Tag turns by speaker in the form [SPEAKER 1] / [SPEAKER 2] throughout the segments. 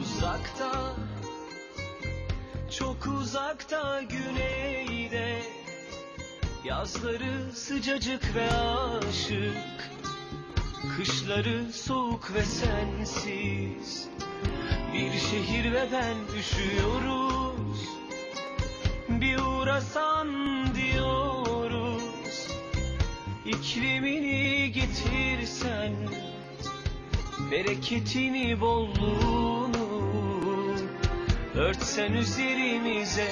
[SPEAKER 1] Uzakta, çok uzakta güneyde. Yazları sıcacık ve aşık Kışları soğuk ve sensiz. Bir şehir ve ben üşüyoruz Bir uğrasan diyoruz. İklimini getirsen Bereketini bolluğunu Örtsen üzerimize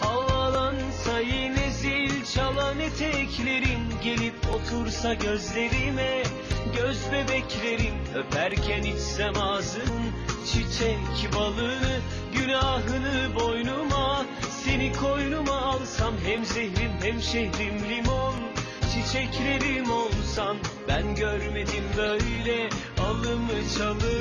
[SPEAKER 1] Havalansa yine zil çalan eteklerin Gelip otursa gözlerime Göz bebeklerin Öperken içsem ağzın Çiçek balını Günahını boynuma Seni koynuma alsam Hem zehrim hem şehrim limon. Çiçeklerim olsan Ben görmedim böyle Alımı çalımı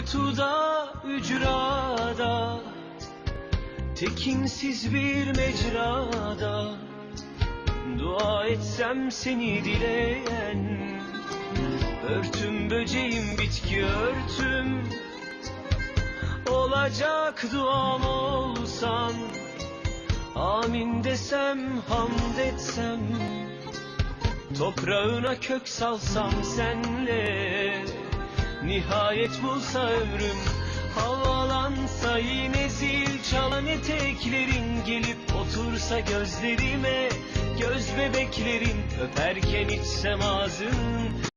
[SPEAKER 1] kuytuda, ücrada Tekinsiz bir mecrada. Dua etsem seni dileyen Örtüm böceğim bitki örtüm. Olacak duam olsan Amin desem hamd etsem. Toprağına kök salsam senle Nihayet bulsa ömrüm Havalansa yine zil çalan eteklerin Gelip otursa gözlerime. Göz bebeklerin Öperken içsem ağzın